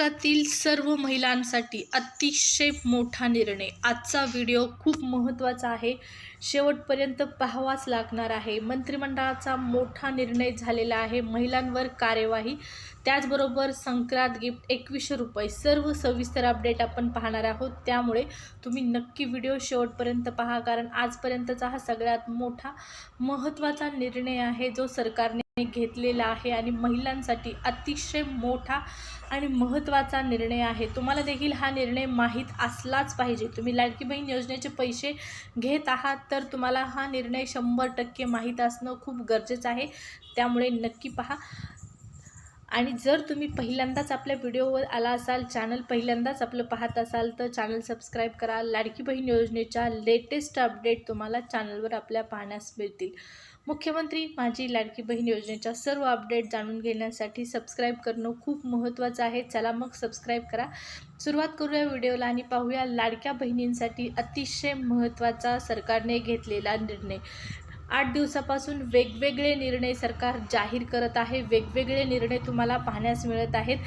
महाराष्ट्रातील सर्व महिलांसाठी अतिशय मोठा निर्णय. आजचा व्हिडिओ खूप महत्त्वाचा आहे. शेवटपर्यंत पाहावाच लागणार आहे. मंत्रिमंडळाचा मोठा निर्णय झालेला आहे. महिलांवर कार्यवाही त्याचबरोबर संक्रांत गिफ्ट एकवीसशे रुपये. सर्व सविस्तर अपडेट आपण पाहणार आहोत. त्यामुळे तुम्ही नक्की व्हिडिओ शेवटपर्यंत पहा कारण आजपर्यंतचा हा सगळ्यात मोठा महत्त्वाचा निर्णय आहे जो सरकारने घेतलेला आहे आणि महिलांसाठी अतिशय मोठा आणि महत्त्वाचा निर्णय आहे. तुम्हाला देखील हा निर्णय माहीत असलाच पाहिजे. तुम्ही लाडकी बहीण योजनेचे पैसे घेत आहात तर तुम्हाला हा निर्णय शंभर टक्के माहीत असणं खूप गरजेचं आहे. त्यामुळे नक्की पहा. आणि जर तुम्ही पहिल्यांदाच आपल्या व्हिडिओवर आला असाल चॅनल पहिल्यांदाच आपलं पाहत असाल तर चॅनल सबस्क्राईब करा. लाडकी बहीण योजनेच्या लेटेस्ट अपडेट तुम्हाला चॅनलवर आपल्या पाहण्यास मिळतील. मुख्यमंत्री माझी लाडकी बहीण योजनेच्या सर्व अपडेट जाणून घेण्यासाठी सबस्क्राईब करणं खूप महत्त्वाचं आहे. चला मग सबस्क्राईब करा. सुरुवात करूया व्हिडिओला आणि पाहूया लाडक्या बहिणींसाठी अतिशय महत्त्वाचा सरकारने घेतलेला निर्णय. आठ दिवसापासून वेगवेगळे निर्णय सरकार जाहीर करत आहे. वेगवेगळे निर्णय तुम्हाला पाहण्यास मिळत आहेत.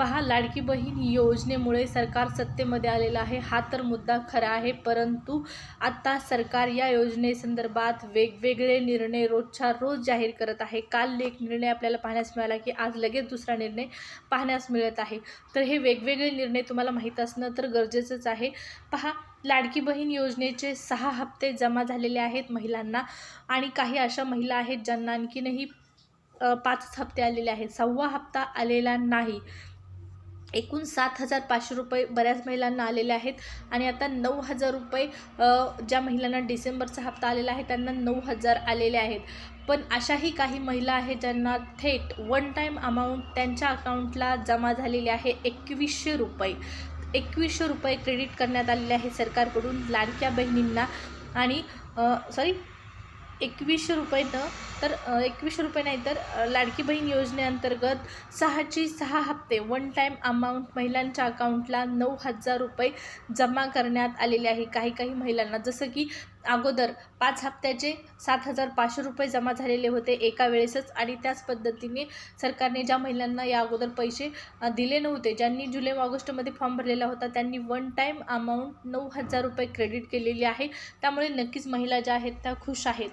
पहा लाडकी बहीण योजनेमुळे सरकार सत्तेमध्ये आलेलं आहे. हा तर मुद्दा खरा आहे परंतु आता सरकार या योजनेसंदर्भात वेगवेगळे निर्णय रोजच्या रोज जाहीर करत आहे. काल एक निर्णय आपल्याला पाहण्यास मिळाला की आज लगेच दुसरा निर्णय पाहण्यास मिळत आहे. तर हे वेगवेगळे निर्णय तुम्हाला माहीत असणं तर गरजेचंच आहे. पहा लाडकी बहीण योजनेचे सहा हप्ते जमा झालेले आहेत महिलांना आणि काही अशा महिला आहेत ज्यांना आणखीनही पाचच हप्ते आलेले आहेत. सहावा हप्ता आलेला नाही. एकूण सात हजार पाचशे रुपये बऱ्याच महिलांना आलेले आहेत. आणि आता नऊ हजार रुपये ज्या महिलांना डिसेंबरचा हप्ता आलेला आहे त्यांना नऊ हजार आलेले आहेत. पण अशाही काही महिला आहेत ज्यांना थेट वन टाईम अमाऊंट त्यांच्या अकाउंटला जमा झालेली आहे एकवीसशे रुपये. एकवीसशे रुपये क्रेडिट करण्यात आलेले आहे सरकारकडून लाडक्या बहिणींना. आणि सॉरी एकवीसशे रुपयेनं तर एकवीसशे रुपये नाही तर लाडकी बहीण योजनेअंतर्गत सहाची सहा हप्ते वन टाईम अमाऊंट महिलांच्या अकाउंटला नऊ हजार रुपये जमा करण्यात आलेले आहे. काही काही महिलांना जसं की अगोदर पाच हप्त्याचे सात हजार पाचशे रुपये जमा झालेले होते एका वेळेसच आणि त्याच पद्धतीने सरकारने ज्या महिलांना या अगोदर पैसे दिले नव्हते ज्यांनी जुलै ऑगस्टमध्ये फॉर्म भरलेला होता त्यांनी वन टाईम अमाऊंट नऊ हजार रुपये क्रेडिट केलेली आहे. त्यामुळे नक्कीच महिला ज्या आहेत त्या खुश आहेत.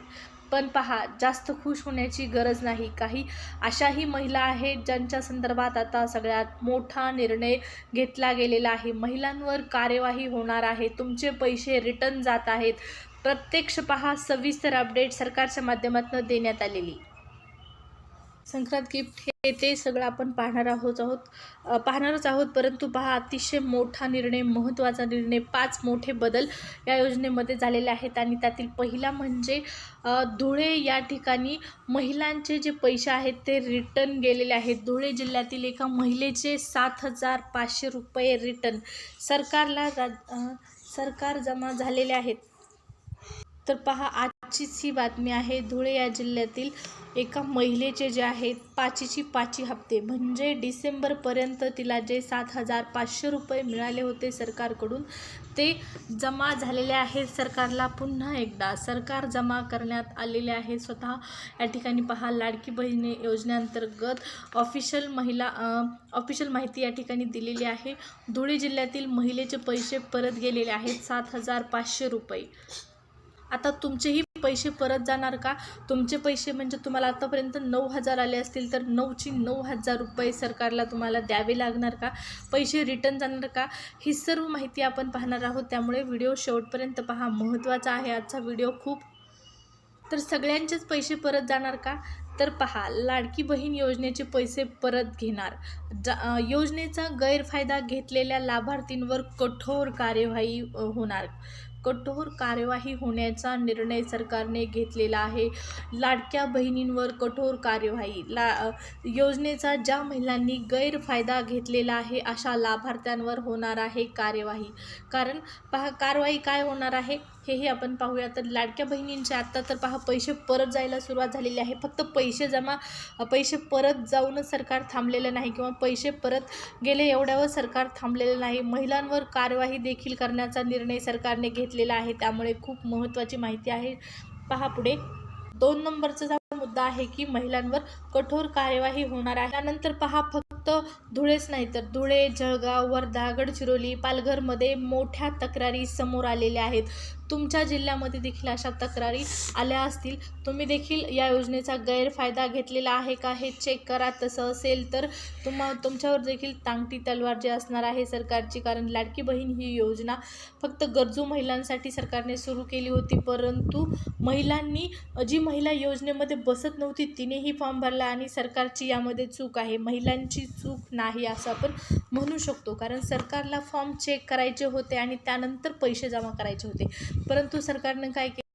पण पहा जास्त खुश होण्याची गरज नाही. काही अशाही महिला आहेत ज्यांच्या संदर्भात आता सगळ्यात मोठा निर्णय घेतला गेलेला आहे. महिलांवर कार्यवाही होणार आहे. तुमचे पैसे रिटर्न जात आहेत. प्रत्यक्ष पहा सविस्तर अपडेट सरकारच्या माध्यमातून देण्यात आलेली. संक्रांत गिफ्ट हे ते सगळं आपण पाहणार आहोत आहोत. पाहणारच आहोत परंतु पहा अतिशय मोठा निर्णय महत्त्वाचा निर्णय पाच मोठे बदल या योजनेमध्ये झालेले आहेत आणि त्यातील पहिला म्हणजे धुळे या ठिकाणी महिलांचे जे पैसे आहेत ते रिटर्न गेलेले आहेत. धुळे जिल्ह्यातील एका महिलेचे सात हजार पाचशे रुपये रिटर्न सरकारला सरकार जमा झालेले आहेत. तर पहा आजचीच ही बातमी आहे. धुळे या जिल्ह्यातील एका महिलेचे जे आहेत पाचीची पाची हप्ते. म्हणजे डिसेंबरपर्यंत तिला जे सात हजार पाचशे रुपये मिळाले होते सरकारकडून ते जमा झालेले आहेत. सरकारला पुन्हा एकदा सरकार जमा करण्यात आलेले आहे स्वतः या ठिकाणी पहा लाडकी बहिणी योजनेअंतर्गत ऑफिशियल महिला ऑफिशियल माहिती या ठिकाणी दिलेली आहे. धुळे जिल्ह्यातील महिलेचे पैसे परत गेलेले आहेत सात हजार पाचशे रुपये. आता तुमचेही पैसे परत जाणार का? तुमचे पैसे म्हणजे तुम्हाला आतापर्यंत नऊ हजार आले असतील तर नऊची नऊ हजार रुपये सरकारला तुम्हाला द्यावे लागणार का? पैसे रिटर्न जाणार का? ही सर्व माहिती आपण पाहणार आहोत. त्यामुळे व्हिडिओ शेवटपर्यंत पहा. महत्त्वाचा आहे आजचा व्हिडिओ खूप. तर सगळ्यांचेच पैसे परत जाणार का? तर पहा लाडकी बहीण योजनेचे पैसे परत घेणार. जा योजनेचा गैरफायदा घेतलेल्या लाभार्थींवर कठोर कार्यवाही होणार. कठोर कार्यवाही होण्याचा निर्णय सरकारने घेतलेला आहे. लाडक्या बहिणींवर कठोर कार्यवाही ला योजनेचा ज्या महिलांनी गैरफायदा घेतलेला आहे अशा लाभार्थ्यांवर होणार आहे कार्यवाही. कारण पहा कारवाई काय होणार आहे? हेही आपण पाहूया. तर लाडक्या बहिणींचे आत्ता तर पहा पैसे परत जायला सुरुवात झालेली आहे. फक्त पैसे जमा पैसे परत जाऊनच सरकार थांबलेलं नाही किंवा पैसे परत गेले एवढ्यावर सरकार थांबलेलं नाही. महिलांवर कार्यवाही देखील करण्याचा निर्णय सरकारने घेतलेला आहे. त्यामुळे खूप महत्त्वाची माहिती आहे. पहा पुढे. दोन नंबरचा मुद्दा आहे की महिलांवर कठोर कार्यवाही होणार आहे. त्यानंतर पहा फक्त धुळेच नाही तर धुळे जळगाव वर्धा गडचिरोली पालघरमध्ये मोठ्या तक्रारी समोर आलेल्या आहेत. तुमच्या जिल्ह्यामध्ये देखील अशा तक्रारी आल्या असतील. तुम्ही देखील या योजनेचा गैरफायदा घेतलेला आहे का हे चेक करा. तसं असेल तर तुम्हा तुमच्यावर देखील तांगटी तलवार जी असणार आहे सरकारची. कारण लाडकी बहीण ही योजना फक्त गरजू महिलांसाठी सरकारने सुरू केली होती. परंतु महिलांनी जी महिला योजनेमध्ये बसत नव्हती तिनेही फॉर्म भरला आणि सरकारची यामध्ये चूक आहे. महिलांची चूक नाही असं आपण म्हणू शकतो. कारण सरकारला फॉर्म चेक करायचे होते आणि त्यानंतर पैसे जमा करायचे होते. परंतु सरकारनं काय केलं?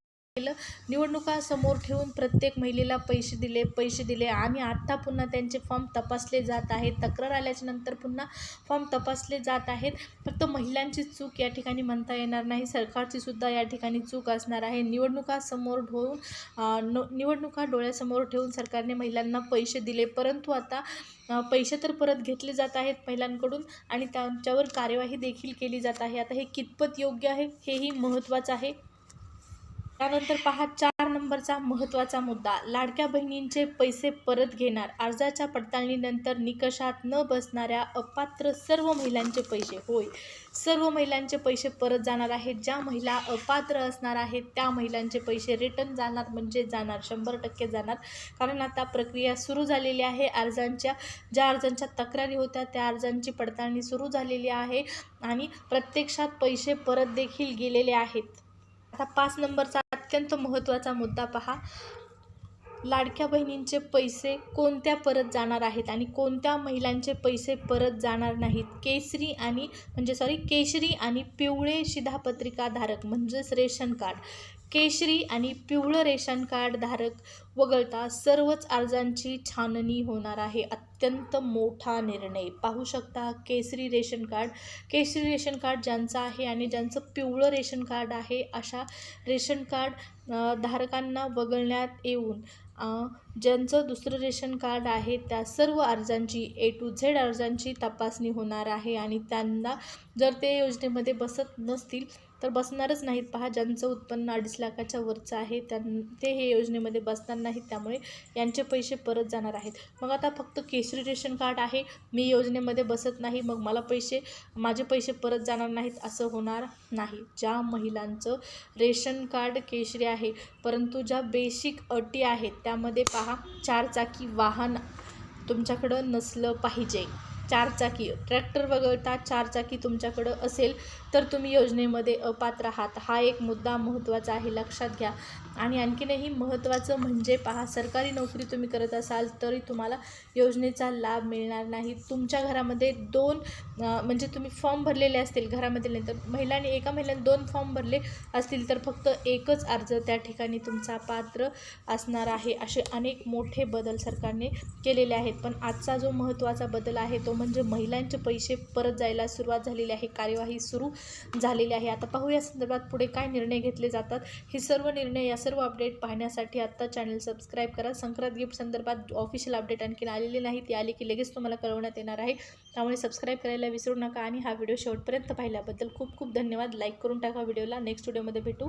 निवडणुका समोर ठेवून प्रत्येक महिलेला पैसे दिले पैसे दिले. आणि आत्ता पुन्हा त्यांचे फॉर्म तपासले जात आहेत. तक्रार आल्याच्यानंतर पुन्हा फॉर्म तपासले जात आहेत. फक्त महिलांची चूक या ठिकाणी म्हणता येणार नाही. सरकारची सुद्धा या ठिकाणी चूक असणार आहे. निवडणुका समोर ठेवून न निवडणुका डोळ्यासमोर ठेवून सरकारने महिलांना पैसे दिले. परंतु आता पैसे तर परत घेतले जात आहेत महिलांकडून आणि त्यांच्यावर कार्यवाही देखील केली जात आहे. आता हे कितपत योग्य आहे हेही महत्त्वाचं आहे. त्यानंतर पहा चार नंबरचा महत्त्वाचा मुद्दा. लाडक्या बहिणींचे पैसे परत घेणार. अर्जाच्या पडताळणीनंतर निकषात न बसणाऱ्या अपात्र सर्व महिलांचे पैसे. होय सर्व महिलांचे पैसे परत जाणार आहेत. ज्या महिला अपात्र असणार आहेत त्या महिलांचे पैसे रिटर्न जाणार म्हणजे जाणार. शंभर टक्के जाणार. कारण आता प्रक्रिया सुरू झालेली आहे. अर्जांच्या ज्या अर्जांच्या तक्रारी होत्या त्या अर्जांची पडताळणी सुरू झालेली आहे आणि प्रत्यक्षात पैसे परत देखील गेलेले आहेत. आता पाच नंबरचा अत्यंत महत्त्वाचा मुद्दा पहा. लाडक्या बहिणींचे पैसे कोणत्या परत जाणार आहेत आणि कोणत्या महिलांचे पैसे परत जाणार नाहीत? केसरी आणि म्हणजे सॉरी केशरी आणि पिवळे शिधापत्रिकाधारक म्हणजेच रेशन कार्ड. केशरी आणि पिवळं रेशन कार्ड धारक वगळता सर्वच अर्जांची छाननी होणार आहे. अत्यंत मोठा निर्णय. पाहू शकता केसरी रेशन कार्ड केसरी रेशन कार्ड ज्यांचं आहे आणि ज्यांचं पिवळं रेशन कार्ड आहे अशा रेशन कार्ड धारकांना वगळण्यात येऊन ज्यांचं दुसरं रेशन कार्ड आहे त्या सर्व अर्जांची ए टू झेड अर्जांची तपासणी होणार आहे आणि त्यांना जर ते योजनेमध्ये बसत नसतील तर बसणारच नाहीत. पहा ज्यांचं उत्पन्न अडीच लाखाच्या वरचं आहे त्यां ते हे योजनेमध्ये बसणार नाहीत त्यामुळे यांचे पैसे परत जाणार आहेत. मग आता फक्त केसरी रेशन कार्ड आहे मी योजनेमध्ये बसत नाही मग मला पैसे माझे पैसे परत जाणार नाहीत असं होणार नाही. ज्या महिलांचं रेशन कार्ड केशरी आहे परंतु ज्या बेसिक अटी आहेत त्यामध्ये पा पहा. चारचाकी वाहन तुमच्याकडं नसलं पाहिजे. चारचाकी ट्रॅक्टर वगळता चारचाकी तुमच्याकडं असेल तर तुम्ही योजनेमध्ये अपात्र आहात. हा एक मुद्दा महत्त्वाचा आहे लक्षात घ्या. आणि आणखीनही महत्त्वाचं म्हणजे पहा सरकारी नोकरी तुम्ही करत असाल तरी तुम्हाला योजनेचा लाभ मिळणार नाही. तुमच्या घरामध्ये दोन म्हणजे तुम्ही फॉर्म भरलेले असतील घरामध्ये नाही तर महिलांनी एका महिलाने दोन फॉर्म भरले असतील तर फक्त एकच अर्ज त्या ठिकाणी तुमचा पात्र असणार आहे. असे अनेक मोठे बदल सरकारने केलेले आहेत. पण आजचा जो महत्त्वाचा बदल आहे तो म्हणजे महिलांचे पैसे परत जायला सुरुवात झालेली आहे. कार्यवाही सुरू झालेली आहे. आता पाहू या संदर्भात पुढे काय निर्णय घेतले जातात. हे सर्व निर्णय या सर्व अपडेट पाहण्यासाठी आत्ता चॅनल सबस्क्राईब करा. संक्रांत गिफ्ट संदर्भात ऑफिशियल अपडेट आणखीन आलेली नाही. ती आली की लगेच तुम्हाला कळवण्यात येणार आहे. त्यामुळे सबस्क्राईब करायला विसरू नका आणि हा व्हिडिओ शेवटपर्यंत पाहिल्याबद्दल खूप खूप धन्यवाद. लाईक करून टाका व्हिडिओला नेक्स्ट व्हिडिओमध्ये भेटू.